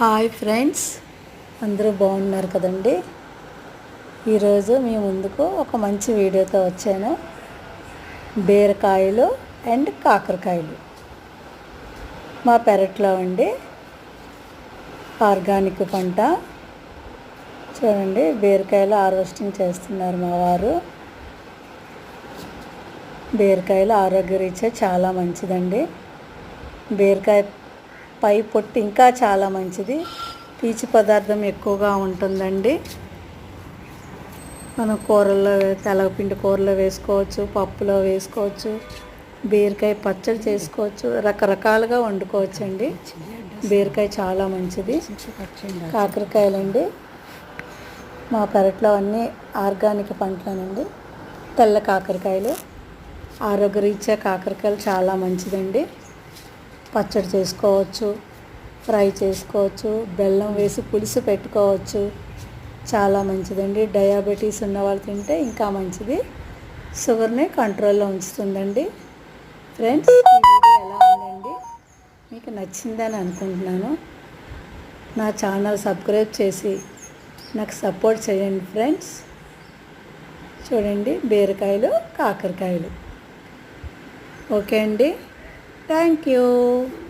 Hi friends అందరూ బాగున్నారు కదండి? ఈరోజు మీ ముందుకు ఒక మంచి వీడియోతో వచ్చాను. బీరకాయలు అండ్ కాకరకాయలు. మా పెరట్లో అండి ఆర్గానిక్ పంట. చూడండి బీరకాయలు హార్వెస్టింగ్ చేస్తున్నారు మా వారు. బీరకాయలు ఆరోగ్యరీత్యా చాలా మంచిదండి. బీరకాయ పై పొట్టు ఇంకా చాలా మంచిది. పీచు పదార్థం ఎక్కువగా ఉంటుందండి. మనం కూరల్లో తెలగపిండి కూరలో వేసుకోవచ్చు పప్పులో వేసుకోవచ్చు బీరకాయ పచ్చడి చేసుకోవచ్చు రకరకాలుగా వండుకోవచ్చు అండి బీరకాయ చాలా మంచిది. కాకరకాయలండి. మా పెరట్లో అన్నీ ఆర్గానిక్ పంటలేనండి. తెల్ల కాకరకాయలు. ఆరోగ్యరీత్యా కాకరకాయలు చాలా మంచిదండి. పచ్చడి చేసుకోవచ్చు ఫ్రై చేసుకోవచ్చు బెల్లం వేసి పులుసు పెట్టుకోవచ్చు. చాలా మంచిదండి. డయాబెటీస్ ఉన్న వాళ్ళు తింటే ఇంకా మంచిది. షుగర్ని కంట్రోల్లో ఉంచుతుందండి. ఫ్రెండ్స్ ఈ వీడియో ఎలా ఉందండి? మీకు నచ్చిందని అనుకుంటున్నాను. నా ఛానల్ సబ్స్క్రైబ్ చేసి నాకు సపోర్ట్ చేయండి ఫ్రెండ్స్. చూడండి బీరకాయలు కాకరకాయలు. ఓకే అండి. Thank you.